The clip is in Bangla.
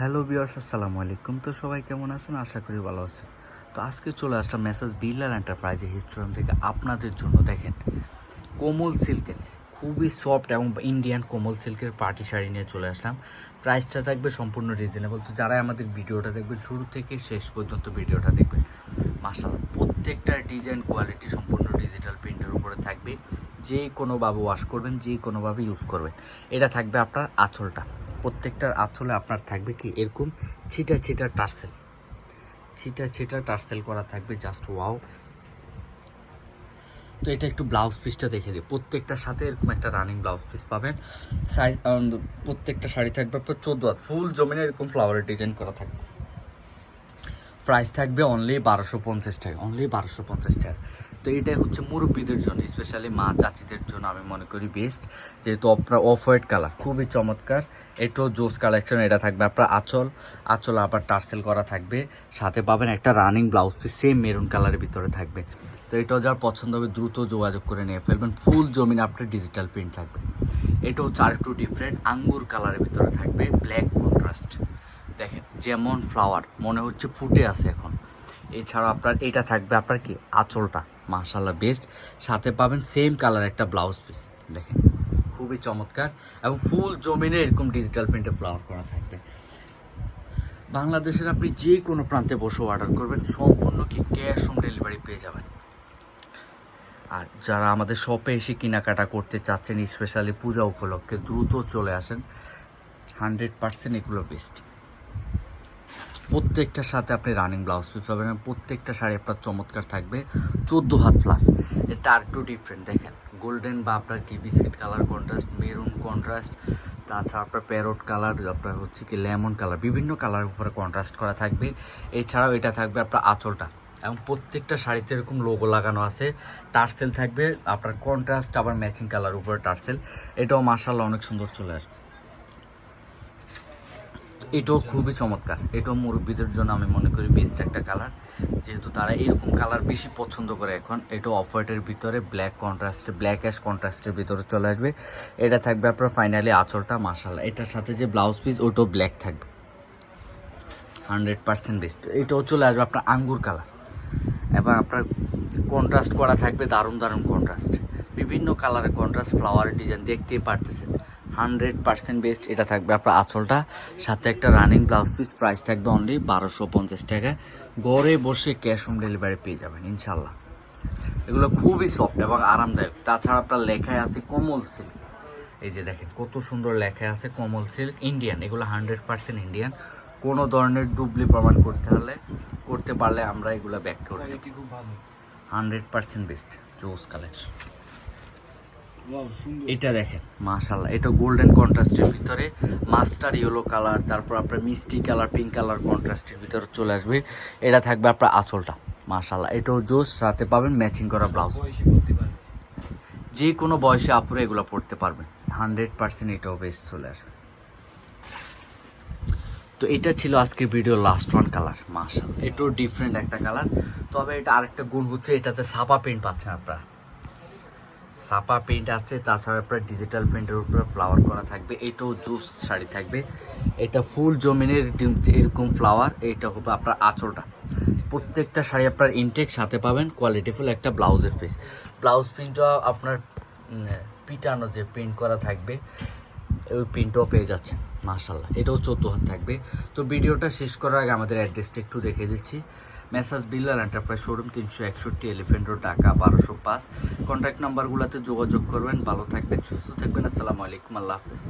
হ্যালো বিয়ার্স আসসালামু আলাইকুম। তো সবাই কেমন আছেন? আশা করি ভালো আছেন। তো আজকে চলে আসলাম মেসেজ বিল্লাল এন্টারপ্রাইজে হিস্টোরিয়াম থেকে আপনাদের জন্য। দেখেন, কোমল সিল্কের, খুবই সফট এবং ইন্ডিয়ান কোমল সিল্কের পার্টি শাড়ি নিয়ে চলে আসলাম। প্রাইসটা থাকবে সম্পূর্ণ রিজনেবল তো যারা আমাদের ভিডিওটা দেখবেন, শুরু থেকে শেষ পর্যন্ত ভিডিওটা দেখবেন। মাসাল্লাহ প্রত্যেকটা ডিজাইন কোয়ালিটি সম্পূর্ণ ডিজিটাল প্রিন্টের উপরে থাকবে। যে কোনোভাবে ওয়াশ করবেন, যে কোনোভাবে ইউজ করবেন। এটা থাকবে আপনার আঁচলটা। প্রত্যেকটার আঁচলে আপনার থাকবে কি এরকম ছিটা ছিটা টার্সেল। ছিটা ছিটা টার্সেল করা থাকবে জাস্ট ওয়াও তো এটা একটু ব্লাউজ পিসটা দেখে দিই। প্রত্যেকটার সাথে এরকম একটা রানিং ব্লাউজ পিস পাবেন। সাইজ প্রত্যেকটা শাড়ি থাকবে আপনার চোদ্দ হাত। ফুল জমিনে এরকম ফ্লাওয়ারের ডিজাইন করা থাকবে। প্রাইস থাকবে অনলি বারোশো পঞ্চাশ টাকা অনলি বারোশো পঞ্চাশ টাকা। তো এটাই হচ্ছে মুরব্বীদের জন্য স্পেশালি মা চাচিদের জন্য আমি মনে করি বেস্ট যেহেতু আপনার অফ হোয়াইট কালার খুবই চমৎকার। এটাও জোস কালেকশন এটা থাকবে আপনার আঁচল। আঁচল আবার টার্সেল করা থাকবে। সাথে পাবেন একটা running blouse piece same maroon কালারের ভিতরে থাকবে। তো এটাও যার পছন্দ হবে, দ্রুত যোগাযোগ করে নিয়ে ফেলবেন। ফুল জমিন আপনার ডিজিটাল প্রিন্ট থাকবে। এটাও চার একটু ডিফারেন্ট আঙ্গুর কালারের ভিতরে থাকবে ব্ল্যাক কন্ট্রাস্ট দেখেন, যেমন ফ্লাওয়ার মনে হচ্ছে ফুটে আছে এখন। এছাড়া আপনার, এটা থাকবে আপনার কি? আঁচলটা। মাশাল্লাহ বেস্ট সাথে পাবেন সেম কালার একটা ব্লাউজ পিস দেখেন, খুবই চমৎকার এবং ফুল জমিনে এরকম ডিজিটাল প্রিন্টে ফ্লাওয়ার করা থাকবে। বাংলাদেশের আপনি যে কোনো প্রান্তে বসে অর্ডার করবেন, সম্পূর্ণ কি ক্যাশ অন ডেলিভারি পেয়ে যাবেন। আর যারা আমাদের শপে এসে কেনাকাটা করতে চাচ্ছেন স্পেশালি পূজা উপলক্ষে, দ্রুত চলে আসেন। হান্ড্রেড পার্সেন্ট এগুলো বেস্ট প্রত্যেকটার সাথে আপনি রানিং ব্লাউজ পিস পাবেন প্রত্যেকটা শাড়ি আপনার চমৎকার থাকবে, চোদ্দ হাত প্লাস এটা আর একটু ডিফারেন্ট দেখেন। গোল্ডেন বা আপনার কি biscuit colour contrast maroon contrast তাছাড়া আপনার প্যারোট কালার আপনার হচ্ছে কি লেমন কালার বিভিন্ন কালারের উপরে কন্ট্রাস্ট করা থাকবে। এছাড়াও এটা থাকবে আপনার আঁচলটা। এবং প্রত্যেকটা শাড়িতে এরকম লোগো লাগানো আছে। টার্সেল থাকবে, আপনার কন্ট্রাস্ট আবার ম্যাচিং কালার উপরে টার্সেল এটাও মার্শাল্লাহ অনেক সুন্দর চলে আসবে। এটাও খুবই চমৎকার। এটাও মুরব্বীদের জন্য আমি মনে করি বেস্ট একটা কালার যেহেতু তারা এরকম কালার বেশি পছন্দ করে এখন এটা অফ হোয়াইটের ভিতরে ব্ল্যাক কন্ট্রাস্টে ব্ল্যাক অ্যাশ কন্ট্রাস্টের ভিতরে চলে আসবে। এটা থাকবে আপনার ফাইনালি আঁচলটা মাসাল্লাহ এটার সাথে যে ব্লাউজ পিস ওটাও ব্ল্যাক থাকবে। হান্ড্রেড পার্সেন্ট বেস্ট এটাও চলে আসবে আপনার আঙ্গুর কালার এবং আপনার কন্ট্রাস্ট করা থাকবে দারুণ দারুণ কন্ট্রাস্ট বিভিন্ন কালারের কন্ট্রাস্ট ফ্লাওয়ারের ডিজাইন দেখতেই পারতেছেন। হান্ড্রেড পার্সেন্ট বেস্ট এটা থাকবে আপনার আঁচলটা। সাথে একটা রানিং ব্লাউজ পিস প্রাইস থাকবে অনলি বারোশো পঞ্চাশ টাকা। ঘরে বসে ক্যাশ অন ডেলিভারি পেয়ে যাবেন, ইনশাল্লাহ। এগুলো খুবই সফট এবং আরামদায়ক। তাছাড়া আপনার লেখায় আছে কোমল সিল্ক এই যে দেখেন, কত সুন্দর লেখায় আছে কোমল সিল্ক ইন্ডিয়ান এগুলো হান্ড্রেড পার্সেন্ট ইন্ডিয়ান কোনো ধরনের ডুবলি প্রমাণ করতে হলে, করতে পারলে আমরা এগুলো ব্যাক করি হান্ড্রেড পার্সেন্ট বেস্ট, জোস কালেকশন এটা দেখেন মাশাল্লাহ এটা গোল্ডেন কন্ট্রাস্টের ভিতরে মাস্টার ইয়েলো কালার তারপর আপনার মিষ্টি কালার পিঙ্ক কালার কন্ট্রাস্টের ভিতরে চলে আসবে। এটা থাকবে আপনার আঁচলটা মাশাল্লাহ এটাও জোস সাথে পাবেন ম্যাচিং করা ব্লাউজ যে কোনো বয়সে আপুরে এগুলো পড়তে পারবেন। হান্ড্রেড পার্সেন্ট এটাও বেস্ট চলে আসবে। তো এটা ছিল আজকের ভিডিও লাস্ট ওয়ান কালার মাশাল এটাও ডিফারেন্ট একটা কালার তবে এটা আরেকটা গুণ হচ্ছে এটাতে সাপা পেন্ট পাচ্ছেন আপনারা। সাপা প্রিন্ট আছে, তাছাড়া আপনার ডিজিটাল প্রিন্টের উপরে ফ্লাওয়ার করা থাকবে, এটাও জুস শাড়ি থাকবে। এটা ফুল জমিনের এরকম ফ্লাওয়ার এটা হবে আপনার আঁচলটা। প্রত্যেকটা শাড়ি আপনার ইনটেক সাথে পাবেন কোয়ালিটিফুল একটা ব্লাউজের পিস ব্লাউজ প্রিন্টটা আপনার পিটানো যে প্রিন্ট করা থাকবে, ওই প্রিন্টও পেয়ে যাচ্ছেন মাশাল্লাহ এটাও চোদ্দ হাত থাকবে। তো ভিডিওটা শেষ করার আগে আমাদের অ্যাড্রেসটা একটু রেখে দিচ্ছি। মেসাজ বিল্লার এন্টারপ্রাইজ শোরুম তিনশো একষট্টি এলিফেন্ট রোড, ঢাকা, বারোশো পাঁচ। কন্ট্যাক্ট নাম্বারগুলোতে যোগাযোগ করবেন। ভালো থাকবেন, সুস্থ থাকবেন। আসসালামু আলাইকুম। আল্লাহ হাফেজ।